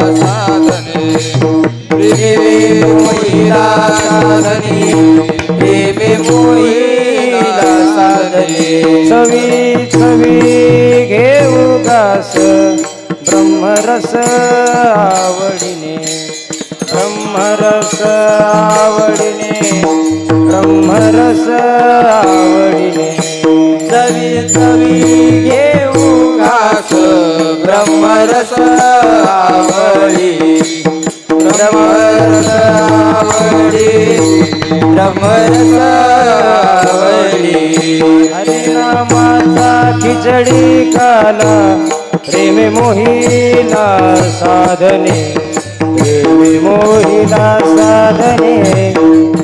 साधने. प्रेमे मोहिला साधने. प्रेमे मोहिला साधने. चवी चवी घेऊ गास. ब्रह्मरस आवडीने. ब्रह्मरस आवडीने. ब्रह्मरस आवडीने. चवी चवी घेऊ घास ब्रह्मरस ब्रह्मरस ब्रह्मरस हरिनामाचा खिचडी काला प्रेमे मोहिला साधने. प्रेमे मोहिला साधने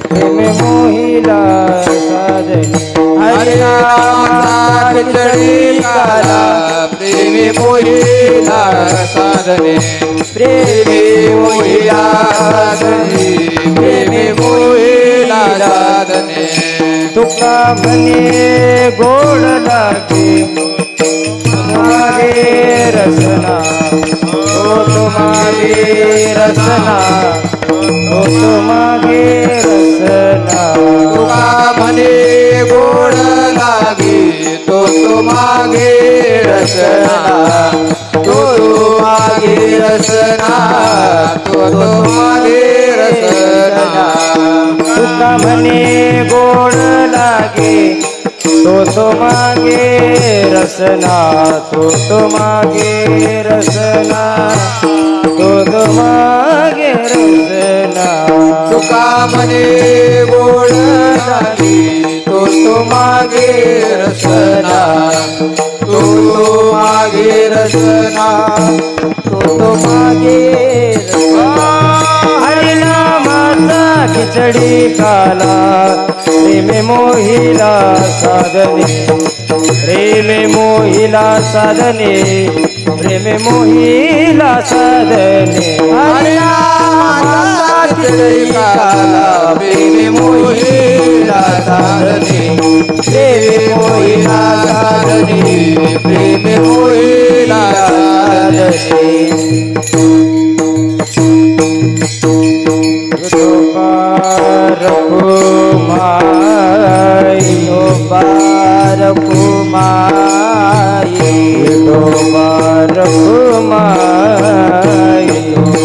प्रेमे मोहिला साधने. हरिनामाचा खिचडी प्रेमी मोहिला साधने. प्रेमी मोहिला साधने प्रेमी मोहिला साधने तुका म्हणे गोड लागे मागे रसना तो मागे रसना तो मागे रसना तुका म्हणे गोड लागे तो मागे रसना तो मागे रसना तो मागे रसना. तुका म्हणे गोड लागे तो तो मागे रसना तो तो मागे रसना तो तो मागे रसना. तुका म्हणे गोड लागे मागे रसना तू मागे रसना तो मागे हरिनामाचा खिचडी काला प्रेमे मोहिला साधने. प्रेमे मोहिला साधने प्रेमे मोहिला साधने. हरिनामाचा काला प्रेम मोहिला सारणे प्रेम मोहिला सारणे प्रेम मोहिला सारणे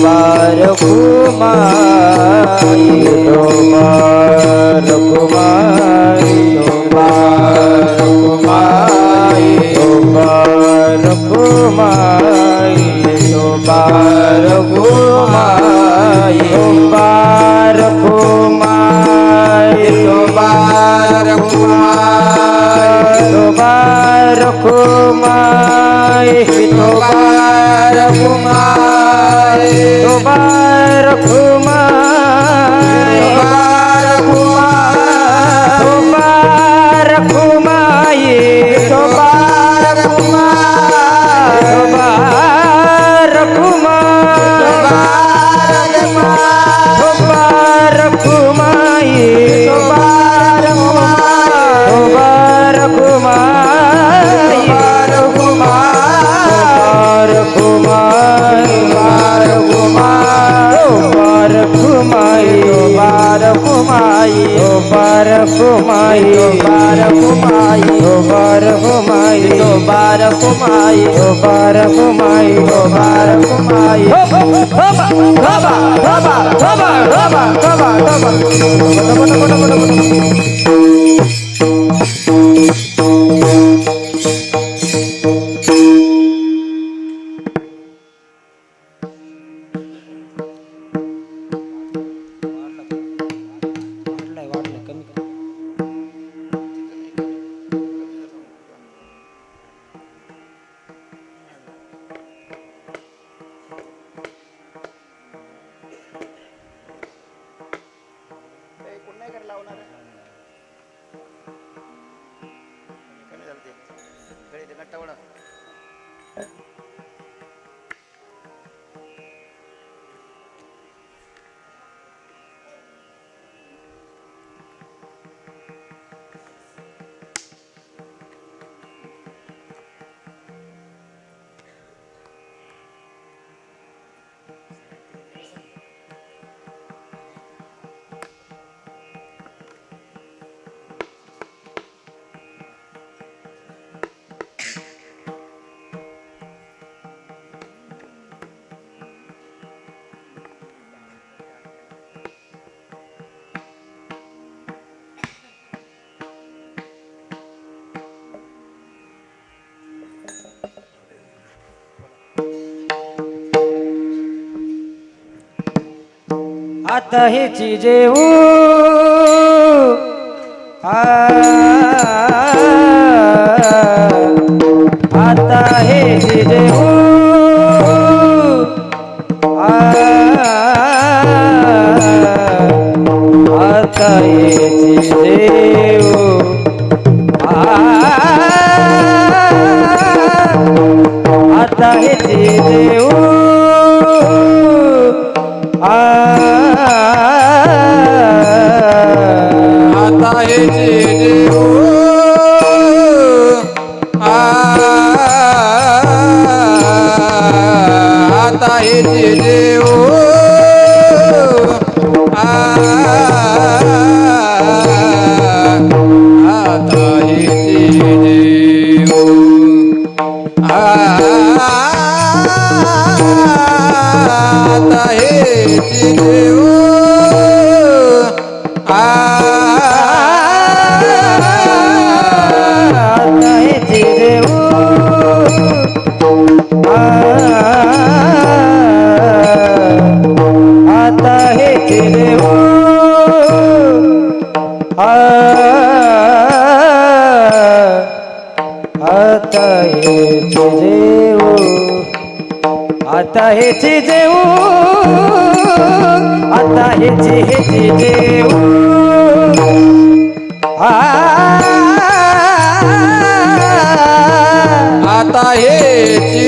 कुमार कुमार Om घुमाई बार घुमाई बार घुमाई बार घुमाई बार घुमाई बार घुमाई बाबा बाबा बाबा बाबा बाबा बाबा आता हेची जेऊ आता हेची जेऊ आता हेची जेऊ आता हेची जेऊ आता हेची देऊ. आता हेची हेची देऊ. आ. आता हेची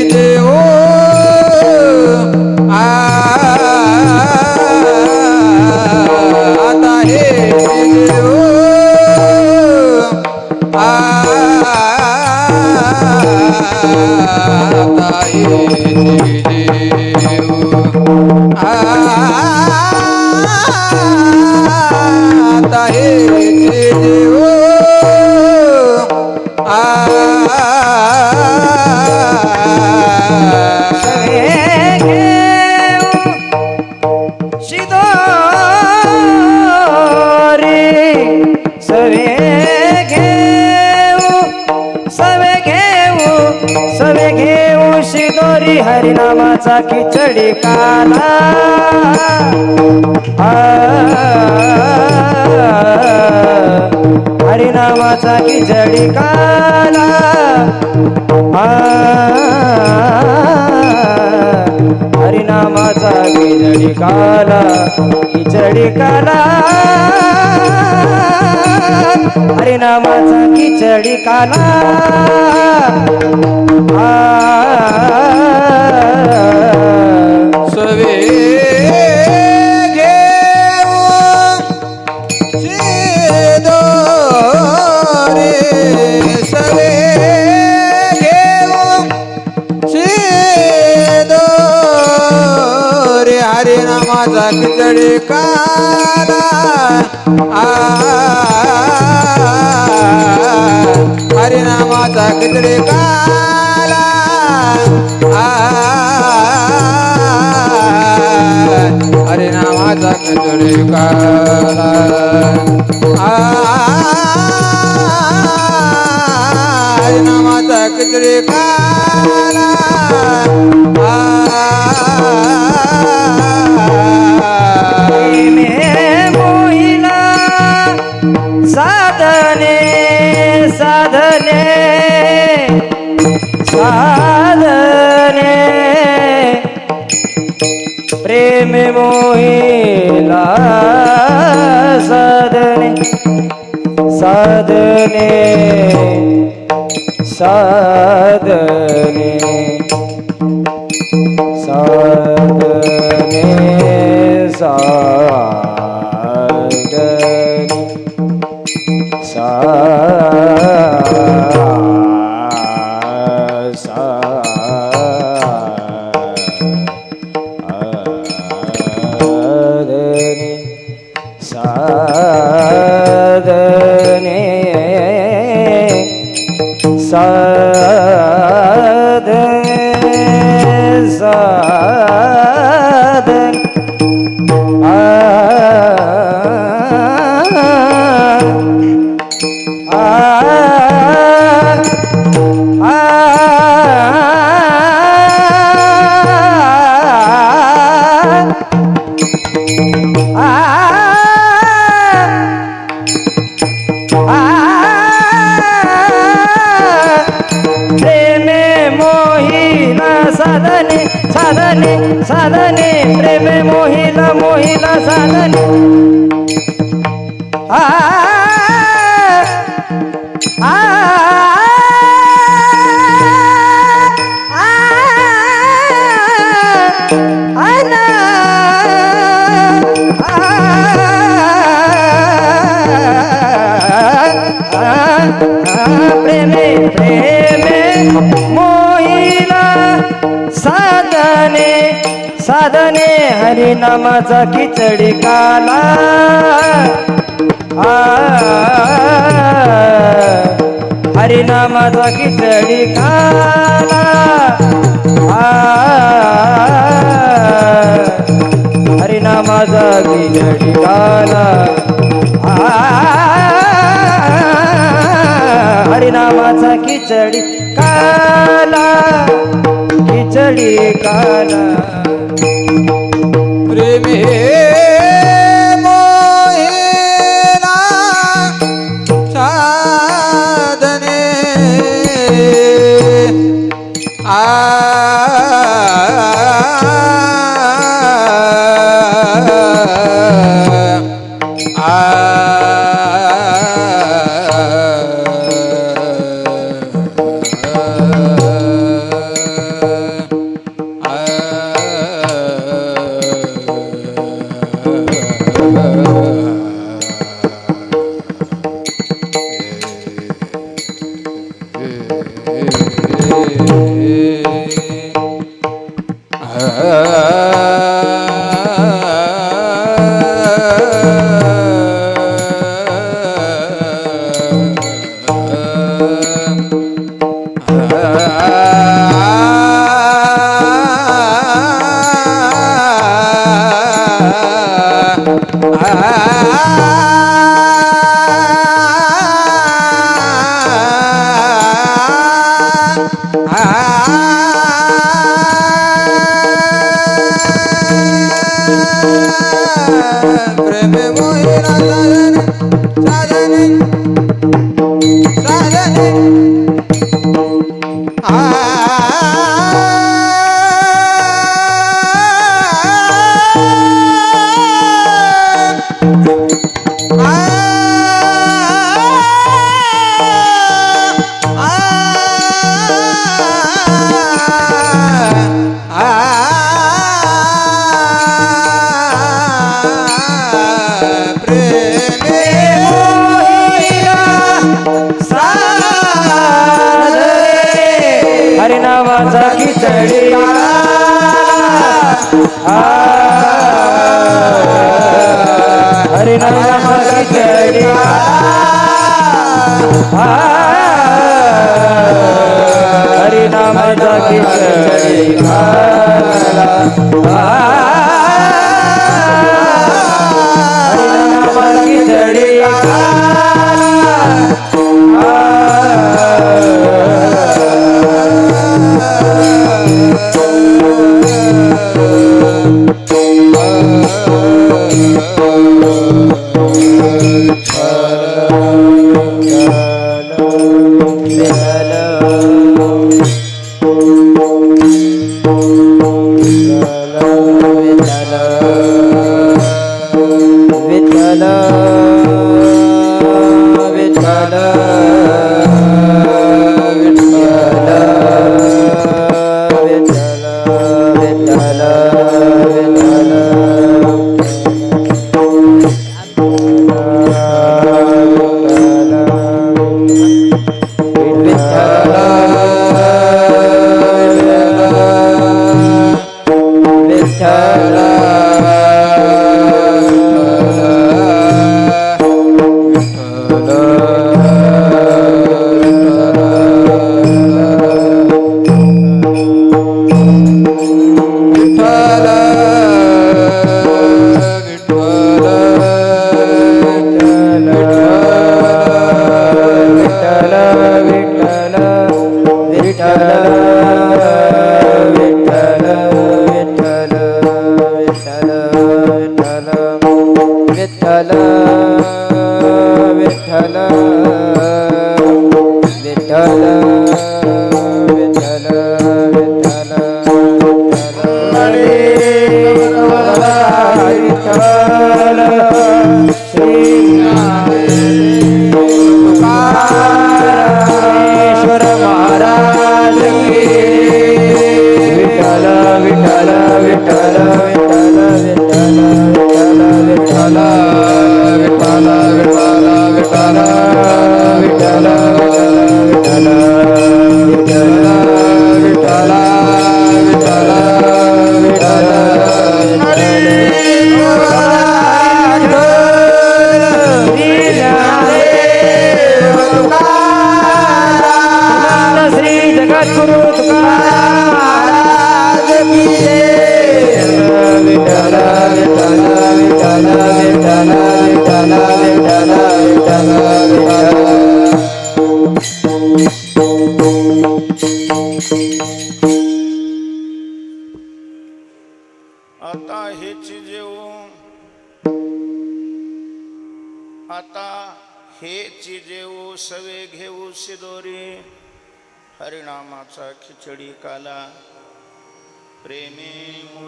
खिचडी काला. आ, हरिनामाचा खिचडी काला. आ, हरिनामाचा खिचडी काला खिचडी काला हरिनामाचा खिचडी काला आ, हरिनामाचा खिचडे काला हरिनामाचा खिचडे काला हरिनामाचा खिचडे काला साधने साधने साधने। प्रेम मोहिला साधने साधने साधने। साधने साधने हरिनामाचा खिचडी काला. आ हरिनामाचा खिचडी काला. आ हरिनामाचा खिचडी काला. आ हरिनामाचा खिचडी काला. खिचडी काला. Ah माझा खिचडी हरे नारा माझा खिचडी हरे नामाचा खिचडी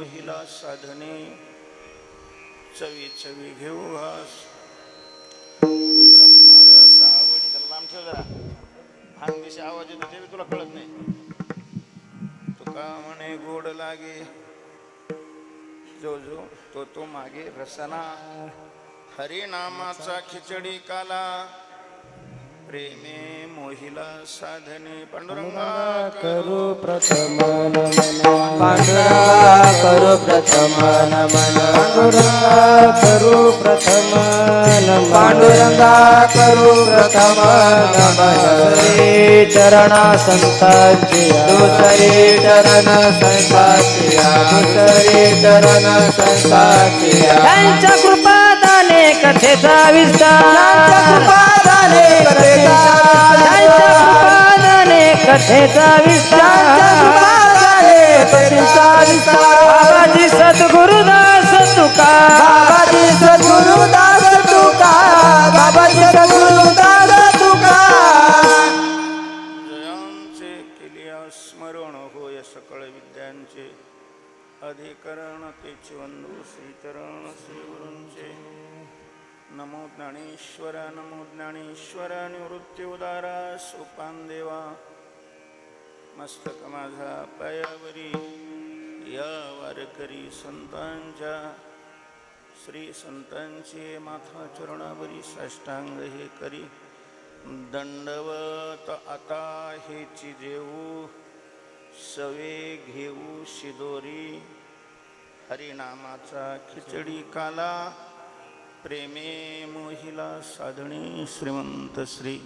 मोहिला साधने चवी चवी घेऊ हास ब्रह्मरस आवडी त्याला लांब ठेव जरा. दिशा आवाज येतो ते तुला कळत नाही. तुका म्हणे गोड लागे? जो जो तो तो मागे रसना. हरिनामाचा खिचडी काला. प्रेमे मोहिला साधने पांडुरंगा करू। प्रथम नमन। पांडुरंगा करू प्रथम नमन। पांडुरंगा करू प्रथम नमन। पांडुरंगा करू प्रथम नमन। चरणा संतांची दुसरे चरण संतांची दुसरे चरण संतांची त्यांच्या कृपादाने कथेचा विस्तार। बाबाजी सद्गुरुदास तुका. बाबाजी सद्गुरुदास तुका. बाबाजी सद्गुरुदास तुका. जयांचे केलिया स्मरण होय सकळ विद्यांचे. अधिकरण तेचे वंदू श्रीचरण श्रीगुरूंचे. नमो ज्ञानेश्वर नमो ज्ञानेश्वर निवृत्ती उदारा सोपान देवा. मस्तक माझा पायावरी या वारकरी संतांच्या श्री संतांचे माथा चरणावरी साष्टांग हे करी. दंडवत आता हेची देऊ सवे घेऊ शिदोरी. हरिनामाचा खिचडी काला प्रेमे मोहिला साधणी श्रीमंत श्री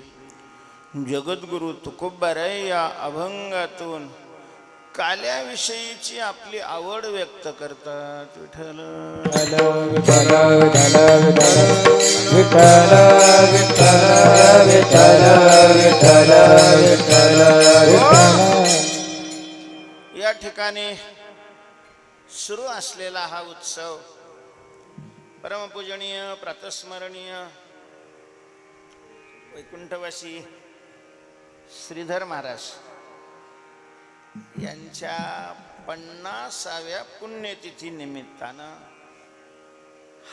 जगद्गुरू तुकोबाराय या अभंगातून काल्याविषयीची आपली आवड व्यक्त करतात विठ्ठल. या ठिकाणी सुरू असलेला हा उत्सव परमपूजनीय प्रातस्मरणीय वैकुंठवासी श्रीधर महाराज यांच्या पन्नासाव्या पुण्यतिथी निमित्तानं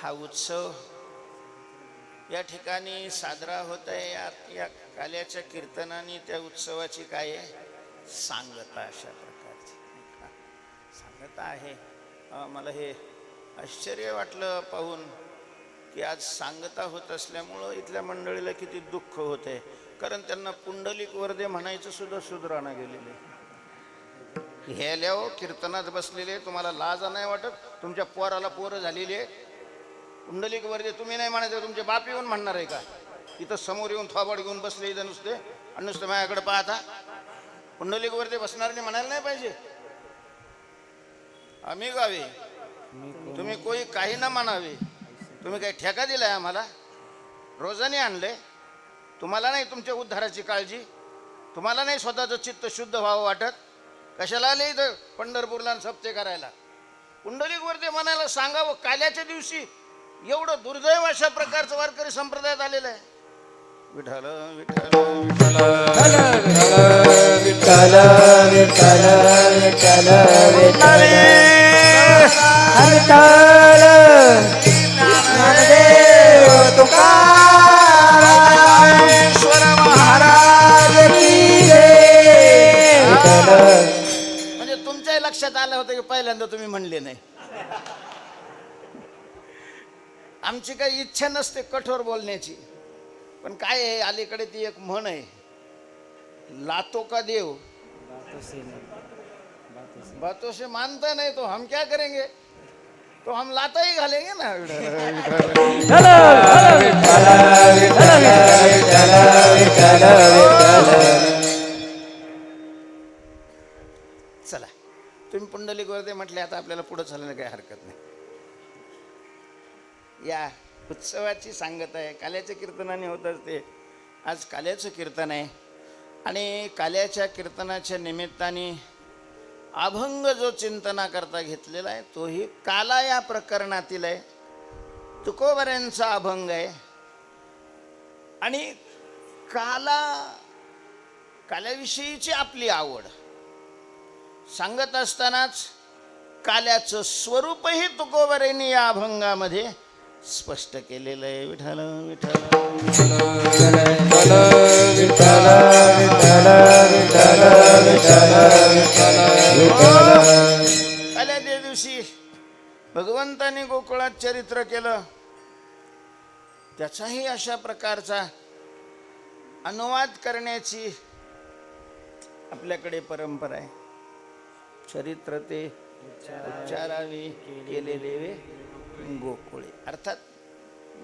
हा उत्सव या ठिकाणी साजरा होत आहे. या या काल्याच्या कीर्तनाने त्या उत्सवाची काय आहे? सांगता अशा प्रकारची सांगता आहे. मला हे आश्चर्य वाटलं पाहून की आज सांगता होत असल्यामुळं इथल्या मंडळीला किती दुःख होत आहे कारण त्यांना पुंडलिक वर्दे म्हणायचं सुद्धा सुधराणा गेलेले. हे कीर्तनात बसलेले तुम्हाला लाज नाही वाटत? तुमच्या पोराला पोरं झालेली आहे. पुंडलिक वर्दे तुम्ही नाही म्हणायचं तुमचे बाप येऊन म्हणणार आहे का? इथं समोर येऊन थोबाड घेऊन बसले इथं नुसते. आणि नुसतं माझ्याकडे पाहता. पुंडलिक वर्दे नाही म्हणायला नाही पाहिजे. आम्ही गावे तुम्ही कोई काही ना म्हणावे. तुम्ही काही ठेका दिलाय आम्हाला? रोजाने आणले तुम्हाला नाही तुमच्या उद्धाराची काळजी. तुम्हाला नाही स्वतःचं चित्त शुद्ध व्हावं वाटत? कशाला आले इथं पंढरपूरला सप्ते करायला? पुंडलिक वरती म्हणायला सांगावं काल्याच्या दिवशी एवढं दुर्दैव अशा प्रकारचं वारकरी संप्रदायात आलेलं आहे. विठाल विठाल विठाल विठ्ठल विठ्ठल विठ्ठल विठ्ठल. विठ्ठल ज्ञानदेव लक्षात आलं होतं की पहिल्यांदा तुम्ही म्हणले नाही आमची काही इच्छा नसते कठोर बोलण्याची पण काय आहे अलीकडे ती एक म्हण आहे लातो का देव बातों से मानता नहीं तो हम क्या करेंगे तो हम लाता ही घालेंगे ना चला पुंडलिक वरते म्हटले आता आपल्याला पुढं चालणं काही हरकत नाही. या उत्सवाची सांगत आहे. काल्याच्या कीर्तनाने होत असते. आज काल्याचं कीर्तन आहे. आणि काल्याच्या कीर्तनाच्या निमित्ताने अभंग जो चिंतना करता घेतलेला आहे तोही काला या प्रकरणातील आहे. तुकोबऱ्यांचा अभंग आहे. आणि काला काल्याविषयीची आपली आवड. सांगत असतानाच काल्याचं स्वरूपही तुकोबरेनी या अभंगामध्ये स्पष्ट केलेलं आहे. विठल विठल काल्या त्या दिवशी भगवंतानी गोकुळात चरित्र केलं. त्याचाही अशा प्रकारचा अनुवाद करण्याची आपल्याकडे परंपरा आहे. चरित्र ते उच्चारावे केलेले गोकुळे. अर्थात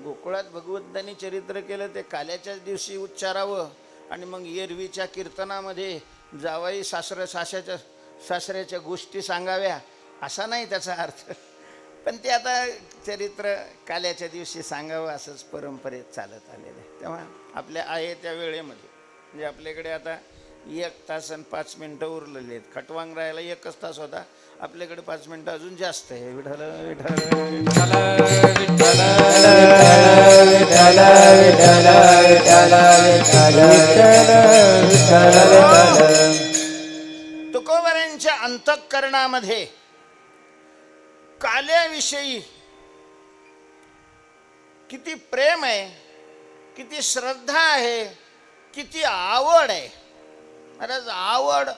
गोकुळात भगवंतांनी चरित्र केलं ते काल्याच्याच दिवशी उच्चारावं आणि मग एरवीच्या कीर्तनामध्ये जावाई सासर साशाच्या सासऱ्याच्या गोष्टी सांगाव्या असा नाही त्याचा अर्थ. पण ते आता चरित्र काल्याच्या दिवशी सांगावं असंच परंपरेत चालत आलेलं आहे. तेव्हा आपल्या आहे त्या वेळेमध्ये. म्हणजे आपल्याकडे आता एक तास आणि पाच मिनटं उरलेले आहेत खटवांग राहायला एकच तास होता आपल्याकडे पाच मिनटं अजून जास्त आहे विठल विठल तुकोबऱ्यांच्या अंतःकरणामध्ये काल्याविषयी किती प्रेम आहे किती श्रद्धा आहे किती आवड आहे महाराज आवड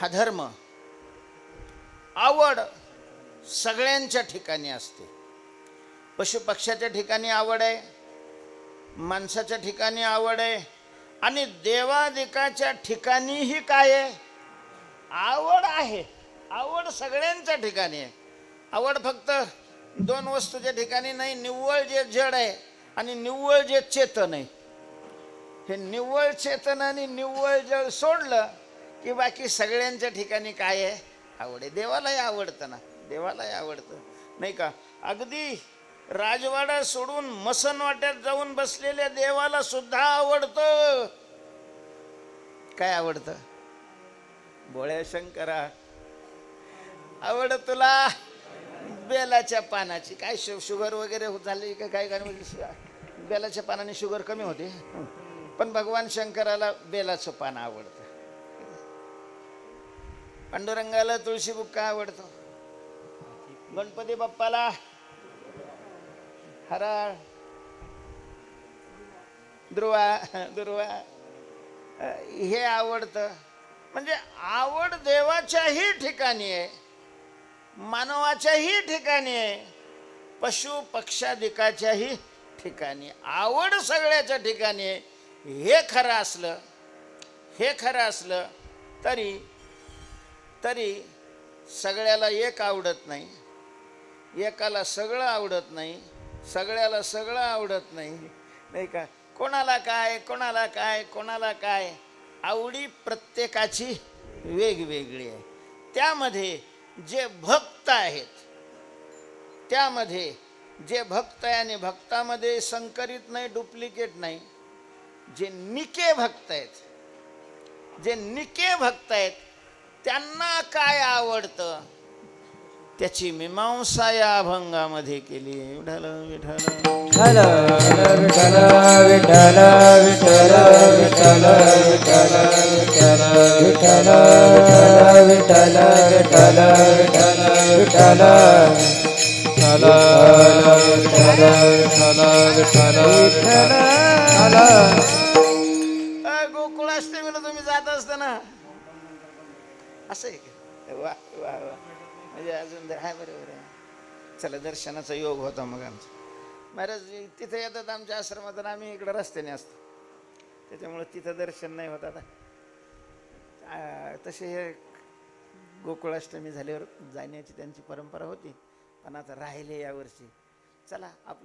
हा धर्म. आवड सगळ्यांच्या ठिकाणी असते. पशुपक्ष्याच्या ठिकाणी आवड आहे माणसाच्या ठिकाणी आवड आहे आणि देवादिकाच्या ठिकाणीही काय आहे? आवड आहे. आवड सगळ्यांच्या ठिकाणी आहे. आवड फक्त दोन वस्तूच्या ठिकाणी नाही निव्वळ जे जड आहे आणि निव्वळ जे चेतन आहे. हे निव्वळ चेतनाने निव्वळ जळ सोडलं की बाकी सगळ्यांच्या ठिकाणी काय आहे? आवड आहे देवालाही आवडतं ना. देवालाही आवडतं. नाही का? अगदी राजवाडा सोडून मसन वाट्यात जाऊन बसलेल्या देवाला सुद्धा आवडतं. काय आवडतं? बोळ्या शंकरा. आवड तुला बेलाच्या पानाची. काय शु शुगर वगैरे होत झाली का काय काय बेलाच्या पानाने शुगर कमी होते. पण भगवान शंकराला बेलाचं पान आवडतं. पांडुरंगाला तुळशी बुक्का आवडतो. गणपती बाप्पाला हराळ ध्रुवा दुर्वा हे आवडतं. म्हणजे आवड देवाच्याही ठिकाणी आहे मानवाच्याही ठिकाणी आहे पशु पक्षाधिकाच्याही ठिकाणी आवड सगळ्याच्या ठिकाणी आहे. हे खरं असलं हे खरं असलं तरी तरी सगळ्याला एक आवडत नाही. एकाला सगळं आवडत नाही सगळ्याला सगळं आवडत नाही. नाही का? कोणाला काय कोणाला काय कोणाला काय? आवडी प्रत्येकाची वेगवेगळी आहे. त्यामध्ये जे भक्त आहेत त्यामध्ये जे भक्त आहे आणि भक्तामध्ये संकरित नाही डुप्लिकेट नाही. जे निके भक्त आहेत जे निके भक्त आहेत त्यांना काय आवडतं त्याची मीमांसा या अभंगामध्ये केली विठल विठल विठल विठल विठल विठल विठल विठल विठल विठल विठल विठ्ठल विठ्ठल विठ्ठल गोकुळाष्टमीला तुम्ही जात असताना. असं आहे का? वा वा वा. म्हणजे अजून दर आहे बरोबर आहे चला दर्शनाचा योग होता मग आमचा. महाराज तिथे येतात आमच्या आश्रमात आणि आम्ही इकडं रस्त्याने असतो. त्याच्यामुळं तिथं दर्शन नाही होत आता. तसे हे गोकुळाष्टमी झाल्यावर जाण्याची त्यांची परंपरा होती. पण आता राहिले यावर्षी. चला आपलं